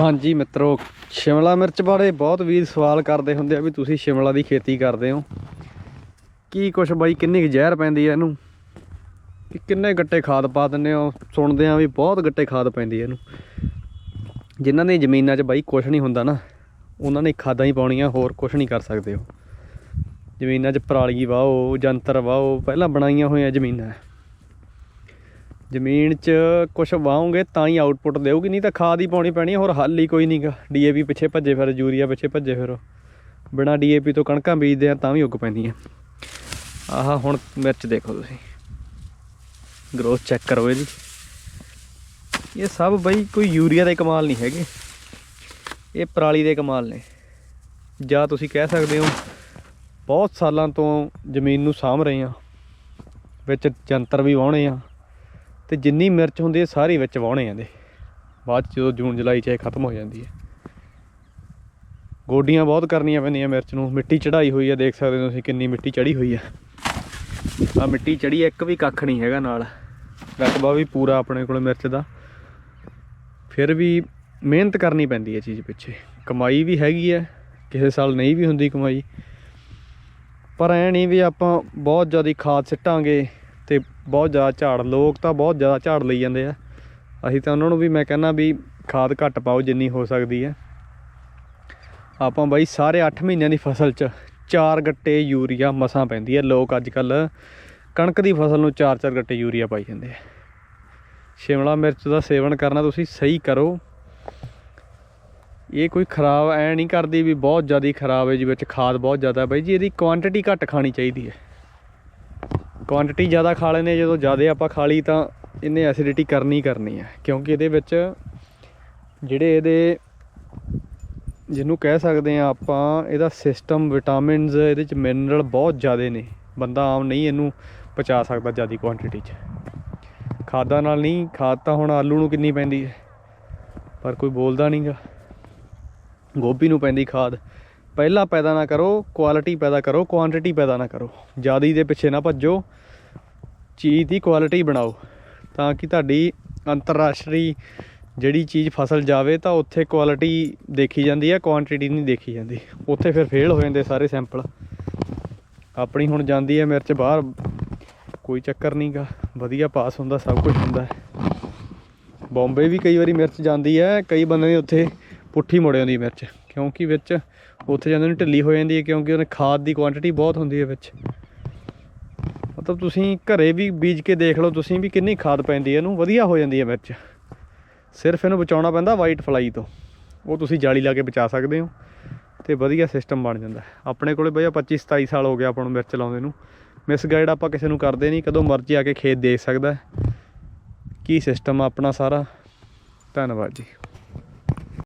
ਹਾਂਜੀ ਮਿੱਤਰੋ, ਸ਼ਿਮਲਾ ਮਿਰਚ ਬਾਰੇ ਬਹੁਤ ਵੀਰ ਸਵਾਲ ਕਰਦੇ ਹੁੰਦੇ ਆ ਵੀ ਤੁਸੀਂ ਸ਼ਿਮਲਾ ਦੀ ਖੇਤੀ ਕਰਦੇ ਹੋ। ਕੀ ਕੁਛ ਬਾਈ, ਕਿੰਨੀ ਕੁ ਜ਼ਹਿਰ ਪੈਂਦੀ ਹੈ ਇਹਨੂੰ? ਕਿ ਕਿੰਨੇ ਗੱਟੇ ਖਾਦ ਪਾ ਦਿੰਦੇ ਹੋ? ਸੁਣਦੇ ਆ ਵੀ ਬਹੁਤ ਗੱਟੇ ਖਾਦ ਪੈਂਦੀ ਹੈ ਇਹਨੂੰ। ਜਿਨ੍ਹਾਂ ਦੀ ਜ਼ਮੀਨਾਂ 'ਚ ਬਾਈ ਕੁਛ ਨਹੀਂ ਹੁੰਦਾ ਨਾ, ਉਹਨਾਂ ਨੇ ਖਾਦਾਂ ਹੀ ਪਾਉਣੀਆਂ, ਹੋਰ ਕੁਛ ਨਹੀਂ ਕਰ ਸਕਦੇ ਉਹ। ਜ਼ਮੀਨਾਂ 'ਚ ਪਰਾਲੀ ਵਾਹੋ ਜੰਤਰ ਵਾਹੋ ਪਹਿਲਾਂ ਬਣਾਈਆਂ ਹੋਈਆਂ ਜ਼ਮੀਨਾਂ। ਜ਼ਮੀਨ 'ਚ ਕੁਛ ਵਾਹੋਗੇ ਤਾਂ ਹੀ ਆਊਟਪੁੱਟ ਦੇਊਗੀ, ਨਹੀਂ ਤਾਂ ਖਾਦ ਹੀ ਪਾਉਣੀ ਪੈਣੀ ਹੋਰ ਹੱਲ ਹੀ ਕੋਈ ਨਹੀਂਗਾ। ਡੀਏਪੀ ਪਿੱਛੇ ਭੱਜੇ ਫਿਰ, ਯੂਰੀਆ ਪਿੱਛੇ ਭੱਜੇ ਫਿਰ। ਬਿਨਾ ਡੀਏਪੀ ਤੋਂ ਕਣਕਾਂ ਬੀਜਦੇ ਆ ਤਾਂ ਵੀ ਉੱਗ ਪੈਂਦੀਆਂ। ਆਹ ਹੁਣ ਮਿਰਚ ਦੇਖੋ ਤੁਸੀਂ। ਗਰੋਥ ਚੈੱਕ ਕਰੋ ਇਹਦੀ। ਇਹ ਸਭ ਬਈ ਕੋਈ ਯੂਰੀਆ ਦੇ ਕਮਾਲ ਨਹੀਂ ਹੈਗੇ। ਇਹ ਪਰਾਲੀ ਦੇ ਕਮਾਲ ਨੇ। ਜਾਂ ਤੁਸੀਂ ਕਹਿ ਸਕਦੇ ਹੋ, ਬਹੁਤ ਸਾਲਾਂ ਤੋਂ ਜ਼ਮੀਨ ਨੂੰ ਸਾਂਭ ਰਹੇ ਆ ਵਿੱਚ ਜੰਤਰ ਵੀ ਵਾਹੁਣੇ ਆ। ਤੇ ਜਿੰਨੀ ਮਿਰਚ ਹੁੰਦੀ ਹੈ, ਸਾਰੀ ਵਿੱਚ ਵਾਹੁਣੇ ਆਂਦੇ ਬਾਅਦ 'ਚ ਜਦੋਂ ਜੂਨ, ਜੁਲਾਈ 'ਚ ਇਹ ਖਤਮ ਹੋ ਜਾਂਦੀ ਹੈ। ਗੋਡੀਆਂ ਬਹੁਤ ਕਰਨੀਆਂ ਪੈਂਦੀਆਂ ਮਿਰਚ ਨੂੰ। ਮਿੱਟੀ ਚੜਾਈ ਹੋਈ ਹੈ, ਦੇਖ ਸਕਦੇ ਹੋ ਤੁਸੀਂ ਕਿੰਨੀ ਮਿੱਟੀ ਚੜੀ ਹੋਈ ਹੈ। ਆ ਮਿੱਟੀ ਚੜੀ ਇੱਕ ਵੀ ਕੱਖ ਨਹੀਂ ਹੈਗਾ ਨਾਲ। ਰਕਬਾ ਵੀ ਪੂਰਾ ਆਪਣੇ ਕੋਲ ਮਿਰਚ ਦਾ। ਫਿਰ ਵੀ ਮਿਹਨਤ ਕਰਨੀ ਪੈਂਦੀ ਹੈ ਚੀਜ਼ ਪਿੱਛੇ। ਕਮਾਈ ਵੀ ਹੈਗੀ ਹੈ, ਕਿਸੇ ਸਾਲ ਨਹੀਂ ਵੀ ਹੁੰਦੀ ਕਮਾਈ। ਪਰ ਐ ਨਹੀਂ ਵੀ ਆਪਾਂ ਬਹੁਤ ਜ਼ਿਆਦਾ ਖਾਦ ਸਿੱਟਾਂਗੇ। ਤੇ ਬਹੁਤ ਜ਼ਿਆਦਾ ਝਾੜ, ਲੋਕ ਤਾਂ ਬਹੁਤ ਜ਼ਿਆਦਾ ਝਾੜ ਲਈ ਜਾਂਦੇ ਆ। ਅਸੀਂ ਤਾਂ ਉਹਨਾਂ ਨੂੰ ਵੀ ਮੈਂ ਕਹਿੰਦਾ ਵੀ ਖਾਦ ਘੱਟ ਪਾਓ ਜਿੰਨੀ ਹੋ ਸਕਦੀ ਹੈ। ਆਪਾਂ ਬਾਈ ਸਾਰੇ 8 ਮਹੀਨਿਆਂ ਦੀ ਫਸਲ 'ਚ ਚਾਰ ਗੱਟੇ ਯੂਰੀਆ ਮਸਾਂ ਪੈਂਦੀ ਹੈ। ਲੋਕ ਅੱਜ ਕੱਲ ਕਣਕ ਦੀ ਫਸਲ ਨੂੰ ਚਾਰ ਚਾਰ ਗੱਟੇ ਯੂਰੀਆ ਪਾਈ ਜਾਂਦੇ ਆ। ਸ਼ਿਮਲਾ ਮਿਰਚ ਦਾ ਸੇਵਨ ਕਰਨਾ ਤੁਸੀਂ ਸਹੀ ਕਰੋ। ਇਹ ਕੋਈ ਖਰਾਬ ਐ ਨਹੀਂ ਕਰਦੀ ਵੀ ਬਹੁਤ ਜ਼ਿਆਦਾ ਖਰਾਬ ਹੈ ਜੀ, ਵਿੱਚ ਖਾਦ ਬਹੁਤ ਜ਼ਿਆਦਾ ਬਾਈ ਜੀ, ਇਹਦੀ ਕੁਆਂਟੀਟੀ ਘੱਟ ਖਾਣੀ ਚਾਹੀਦੀ ਹੈ। ਕੁਆਂਟੀਟੀ ਜ਼ਿਆਦਾ ਖਾ ਲੈਨੇ ਜਦੋਂ ਜ਼ਿਆਦਾ ਆਪਾਂ ਖਾ ਲਈ ਤਾਂ ਇਹਨੇ ਐਸਿਡਿਟੀ ਕਰਨੀ ਕਰਨੀ ਹੈ ਕਿਉਂਕਿ ਇਹਦੇ ਵਿੱਚ ਜਿਹੜੇ ਇਹਦੇ ਜਿਹਨੂੰ ਕਹਿ ਸਕਦੇ ਆ ਆਪਾਂ, ਇਹਦਾ ਸਿਸਟਮ ਵਿਟਾਮਿਨਸ ਇਹਦੇ ਚ ਮਿਨਰਲ ਬਹੁਤ ਜ਼ਿਆਦੇ ਨੇ। ਬੰਦਾ ਆਮ ਨਹੀਂ ਇਹਨੂੰ ਪਚਾ ਸਕਦਾ ਜ਼ਿਆਦੀ ਕੁਆਂਟੀਟੀ 'ਚ। ਖਾਦਾਂ ਨਾਲ ਨਹੀਂ, ਖਾਦ ਤਾਂ ਹੁਣ ਆਲੂ ਨੂੰ ਕਿੰਨੀ ਪੈਂਦੀ ਹੈ, ਪਰ ਕੋਈ ਬੋਲਦਾ ਨਹੀਂਗਾ ਗੋਭੀ ਨੂੰ ਪੈਂਦੀ ਖਾਦ। ਪਹਿਲਾਂ ਪੈਦਾ ਨਾ ਕਰੋ ਕੁਆਲਿਟੀ ਪੈਦਾ ਕਰੋ ਕੁਆਂਟੀਟੀ ਪੈਦਾ ਨਾ ਕਰੋ। ਜ਼ਿਆਦਾ ਦੇ ਪਿੱਛੇ ਨਾ ਭੱਜੋ। ਚੀਜ਼ ਦੀ ਕੁਆਲਿਟੀ ਬਣਾਓ। ਤਾਂ ਕਿ ਤੁਹਾਡੀ ਅੰਤਰਰਾਸ਼ਟਰੀ ਜਿਹੜੀ ਚੀਜ਼ ਫਸਲ ਜਾਵੇ, ਤਾਂ ਉੱਥੇ ਕੁਆਲਿਟੀ ਦੇਖੀ ਜਾਂਦੀ ਹੈ ਕੁਆਂਟੀਟੀ ਨਹੀਂ ਦੇਖੀ ਜਾਂਦੀ। ਉੱਥੇ ਫਿਰ ਫੇਲ ਹੋ ਜਾਂਦੇ ਸਾਰੇ ਸੈਂਪਲ ਆਪਣੀ ਹੁਣ ਜਾਂਦੀ ਹੈ ਮਿਰਚ ਬਾਹਰ। ਕੋਈ ਚੱਕਰ ਨਹੀਂਗਾ ਵਧੀਆ ਪਾਸ ਹੁੰਦਾ, ਸਭ ਕੁਝ ਹੁੰਦਾ। ਹੈ ਬੰਬੇ ਵੀ ਕਈ ਵਾਰੀ ਮਿਰਚ ਜਾਂਦੀ ਹੈ। ਕਈ ਬੰਦੇ ਨੇ ਉੱਥੇ ਪੁੱਠੀ ਮੁੜ ਆਉਂਦੀ ਮਿਰਚ, ਕਿਉਂਕਿ ਵਿੱਚ ਉੱਥੇ ਜਾਂਦੇ ਨੂੰ ਢਿੱਲੀ ਹੋ ਜਾਂਦੀ ਹੈ, ਕਿਉਂਕਿ ਉਹਨੇ ਖਾਦ ਦੀ ਕੁਆਂਟੀਟੀ ਬਹੁਤ ਹੁੰਦੀ ਹੈ ਵਿੱਚ। ਮਤਲਬ ਤੁਸੀਂ ਘਰੇ ਵੀ ਬੀਜ ਕੇ ਦੇਖ ਲਓ, ਤੁਸੀਂ ਵੀ ਕਿੰਨੀ ਖਾਦ ਪੈਂਦੀ ਹੈ, ਇਹਨੂੰ ਵਧੀਆ ਹੋ ਜਾਂਦੀ ਹੈ ਮਿਰਚ। ਸਿਰਫ ਇਹਨੂੰ ਬਚਾਉਣਾ ਪੈਂਦਾ ਵਾਈਟ ਫਲਾਈ ਤੋਂ। ਉਹ ਤੁਸੀਂ ਜਾਲੀ ਲਾ ਕੇ ਬਚਾ ਸਕਦੇ ਹੋ ਤੇ ਵਧੀਆ ਸਿਸਟਮ ਬਣ ਜਾਂਦਾ ਆਪਣੇ ਕੋਲੇ ਬਈ 25 27 ਸਾਲ ਹੋ ਗਿਆ ਆਪਾਂ ਨੂੰ ਮਿਰਚ ਲਾਉਂਦੇ ਨੂੰ। ਮਿਸ ਗਾਈਡ ਆਪਾਂ ਕਿਸੇ ਨੂੰ ਕਰਦੇ ਨਹੀਂ, ਕਦੋਂ ਮਰਜ਼ੀ ਆ ਕੇ ਖੇਤ ਦੇਖ ਸਕਦਾ ਕੀ ਸਿਸਟਮ ਆ ਆਪਣਾ ਸਾਰਾ। ਧੰਨਵਾਦ ਜੀ।